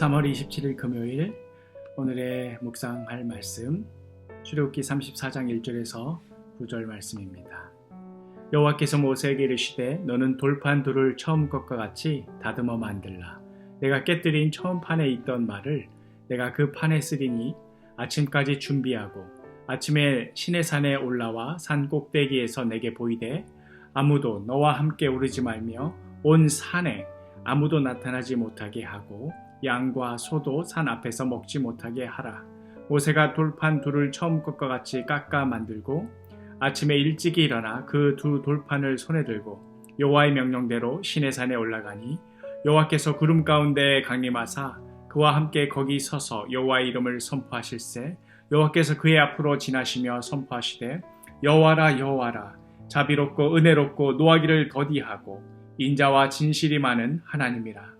3월 27일 금요일 오늘의 묵상할 말씀 출애굽기 34장 1절에서 9절 말씀입니다. 여호와께서 모세에게 이르시되 너는 돌판 둘을 처음 것과 같이 다듬어 만들라 내가 깨뜨린 처음 판에 있던 말을 내가 그 판에 쓰리니 아침까지 준비하고 아침에 신의 산에 올라와 산 꼭대기에서 내게 보이되 아무도 너와 함께 오르지 말며 온 산에 아무도 나타나지 못하게 하고 양과 소도 산 앞에서 먹지 못하게 하라. 모세가 돌판 둘을 처음 것과 같이 깎아 만들고 아침에 일찍이 일어나 그 두 돌판을 손에 들고 여호와의 명령대로 신의 산에 올라가니 여호와께서 구름 가운데 강림하사 그와 함께 거기 서서 여호와의 이름을 선포하실세 여호와께서 그의 앞으로 지나시며 선포하시되 여호와라 여호와라 자비롭고 은혜롭고 노하기를 더디하고 인자와 진실이 많은 하나님이라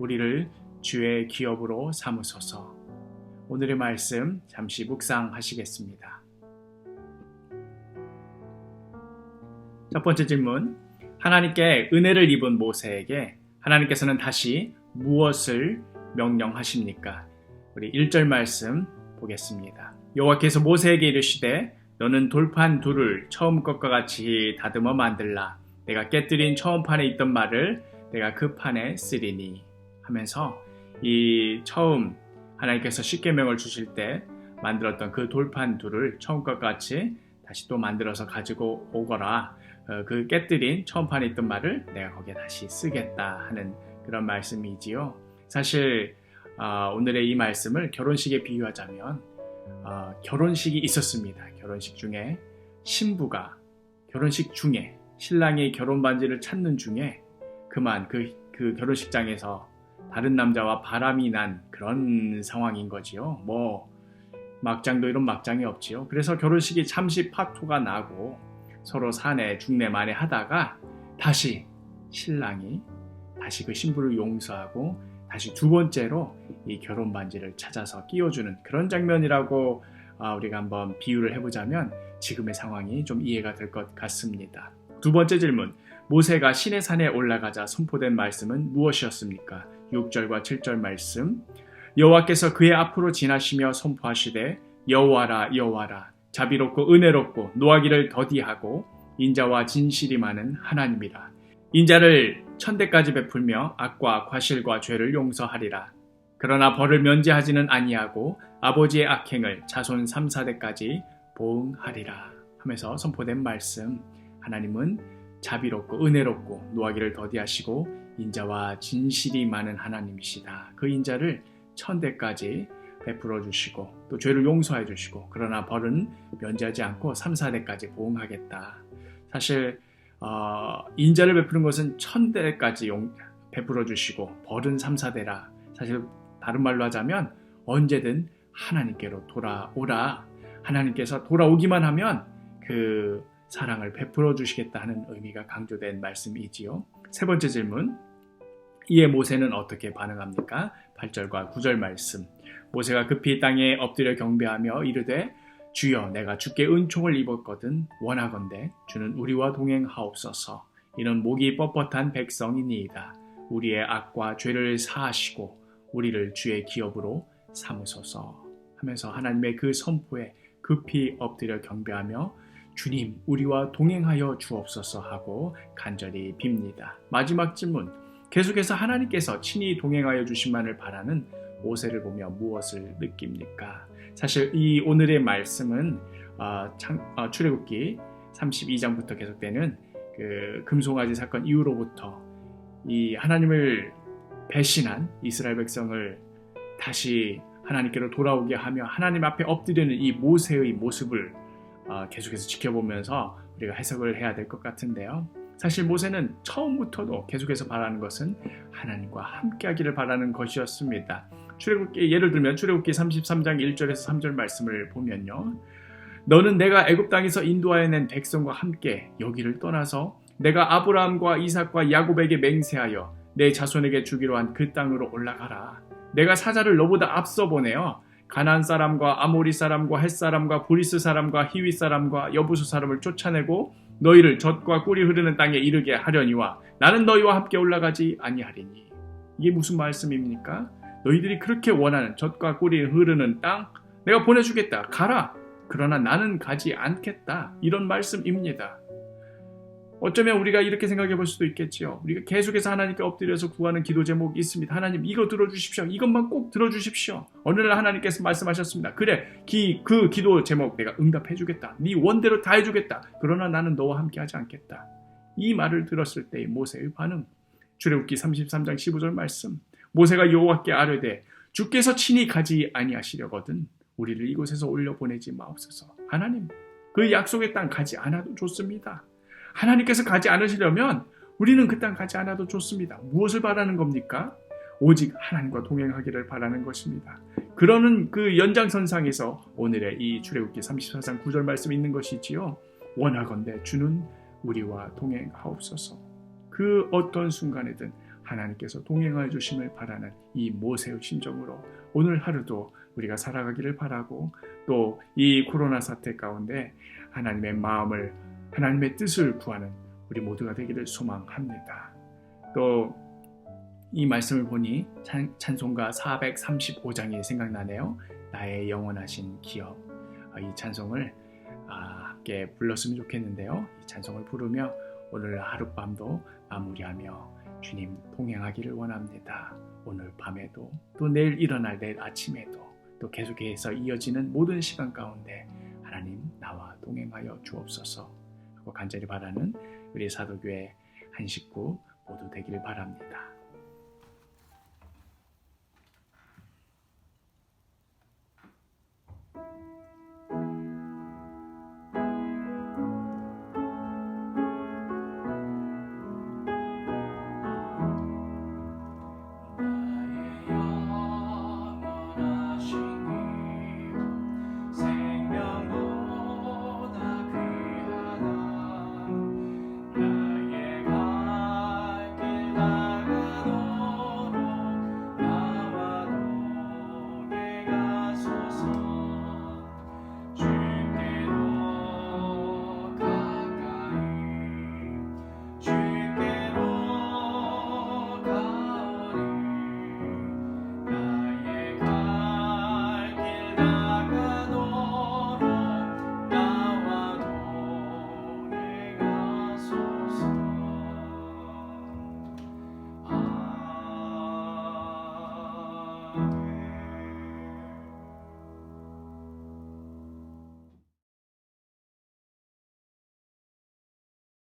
우리를 주의 기업으로 삼으소서 오늘의 말씀 잠시 묵상하시겠습니다 첫 번째 질문 하나님께 은혜를 입은 모세에게 하나님께서는 다시 무엇을 명령하십니까? 우리 1절 말씀 보겠습니다. 여호와께서 모세에게 이르시되 너는 돌판 둘을 처음 것과 같이 다듬어 만들라. 내가 깨뜨린 처음 판에 있던 말을 내가 그 판에 쓰리니 하면서 이 처음 하나님께서 십계명을 주실 때 만들었던 그 돌판 둘을 처음 것과 같이 다시 또 만들어서 가지고 오거라. 어, 그 깨뜨린 처음 판에 있던 말을 내가 거기에 다시 쓰겠다 하는 그런 말씀이지요. 사실 어, 오늘의 이 말씀을 결혼식에 비유하자면 어, 결혼식이 있었습니다. 결혼식 중에 신부가 결혼식 중에 신랑의 결혼 반지를 찾는 중에 그만 그, 그 결혼식장에서 다른 남자와 바람이 난 그런 상황인 거지요. 뭐 막장도 이런 막장이 없지요. 그래서 결혼식이 잠시 파토가 나고 서로 사내 중내 만에 하다가 다시 신랑이 다시 그 신부를 용서하고 다시 두 번째로 이 결혼 반지를 찾아서 끼워주는 그런 장면이라고 아, 우리가 한번 비유를 해보자면 지금의 상황이 좀 이해가 될 것 같습니다. 두 번째 질문. 모세가 신의 산에 올라가자 선포된 말씀은 무엇이었습니까? 6절과 7절 말씀. 여호와께서 그의 앞으로 지나시며 선포하시되 여호와라 여호와라 자비롭고 은혜롭고 노하기를 더디하고 인자와 진실이 많은 하나님이라. 인자를 천대까지 베풀며 악과 과실과 죄를 용서하리라. 그러나 벌을 면제하지는 아니하고 아버지의 악행을 자손 3, 4대까지 보응하리라. 하면서 선포된 말씀. 하나님은 자비롭고 은혜롭고 노하기를 더디하시고 인자와 진실이 많은 하나님이시다. 그 인자를 천대까지 베풀어 주시고 또 죄를 용서해 주시고 그러나 벌은 면제하지 않고 3, 4대까지 보응하겠다. 사실 어, 인자를 베푸는 것은 천대까지 용, 베풀어 주시고 벌은 3, 4대라. 사실 다른 말로 하자면 언제든 하나님께로 돌아오라. 하나님께서 돌아오기만 하면 그 사랑을 베풀어 주시겠다 하는 의미가 강조된 말씀이지요. 세 번째 질문. 이에 모세는 어떻게 반응합니까? 8절과 9절 말씀. 모세가 급히 땅에 엎드려 경배하며 이르되 주여 내가 주께 은총을 입었거든 원하건대 주는 우리와 동행하옵소서 이는 목이 뻣뻣한 백성이니이다 우리의 악과 죄를 사하시고 우리를 주의 기업으로 삼으소서 하면서 하나님의 그 선포에 급히 엎드려 경배하며 주님 우리와 동행하여 주옵소서 하고 간절히 빕니다. 마지막 질문 계속해서 하나님께서 친히 동행하여 주신만을 바라는 모세를 보며 무엇을 느낍니까? 사실 이 오늘의 말씀은 어, 창, 어, 출애굽기 32장부터 계속되는 그 금송아지 사건 이후로부터 이 하나님을 배신한 이스라엘 백성을 다시 하나님께로 돌아오게 하며 하나님 앞에 엎드리는 이 모세의 모습을 어, 계속해서 지켜보면서 우리가 해석을 해야 될 것 같은데요. 사실 모세는 처음부터도 계속해서 바라는 것은 하나님과 함께하기를 바라는 것이었습니다. 출애굽기 예를 들면 출애굽기 33장 1절에서 3절 말씀을 보면요. 너는 내가 애굽 땅에서 인도하여 낸 백성과 함께 여기를 떠나서 내가 아브라함과 이삭과 야곱에게 맹세하여 내 자손에게 주기로 한 그 땅으로 올라가라. 내가 사자를 너보다 앞서 보내어 가나안 사람과 아모리 사람과 헷 사람과 브리스 사람과 히위 사람과 여부수 사람을 쫓아내고 너희를 젖과 꿀이 흐르는 땅에 이르게 하려니와 나는 너희와 함께 올라가지 아니하리니 이게 무슨 말씀입니까? 너희들이 그렇게 원하는 젖과 꿀이 흐르는 땅 내가 보내주겠다 가라 그러나 나는 가지 않겠다 이런 말씀입니다. 어쩌면 우리가 이렇게 생각해 볼 수도 있겠지요. 우리가 계속해서 하나님께 엎드려서 구하는 기도 제목이 있습니다. 하나님 이거 들어주십시오. 이것만 꼭 들어주십시오. 어느 날 하나님께서 말씀하셨습니다. 그래, 기, 그 기도 제목 내가 응답해 주겠다. 네 원대로 다 해주겠다. 그러나 나는 너와 함께하지 않겠다. 이 말을 들었을 때의 모세의 반응. 출애굽기 33장 15절 말씀. 모세가 여호와께 아뢰되 주께서 친히 가지 아니하시려거든 우리를 이곳에서 올려 보내지 마옵소서. 하나님, 그 약속의 땅 가지 않아도 좋습니다. 하나님께서 가지 않으시려면 우리는 그 땅 가지 않아도 좋습니다. 무엇을 바라는 겁니까? 오직 하나님과 동행하기를 바라는 것입니다. 그러는 그 연장선상에서 오늘의 이 출애굽기 34장 9절 말씀이 있는 것이지요. 원하건대 주는 우리와 동행하옵소서. 그 어떤 순간에든 하나님께서 동행하여 주심을 바라는 이 모세의 심정으로 오늘 하루도 우리가 살아가기를 바라고 또 이 코로나 사태 가운데 하나님의 마음을 하나님의 뜻을 구하는 우리 모두가 되기를 소망합니다. 또 이 말씀을 보니 찬, 찬송가 435장이 생각나네요. 나의 영원하신 기업. 아, 이 찬송을 아, 함께 불렀으면 좋겠는데요. 이 찬송을 부르며 오늘 하룻밤도 마무리하며 주님 동행하기를 원합니다. 오늘 밤에도 또 내일 일어날 내일 아침에도 또 계속해서 이어지는 모든 시간 가운데 하나님 나와 동행하여 주옵소서 하고 간절히 바라는 우리 사도교회 한 식구 모두 되기를 바랍니다.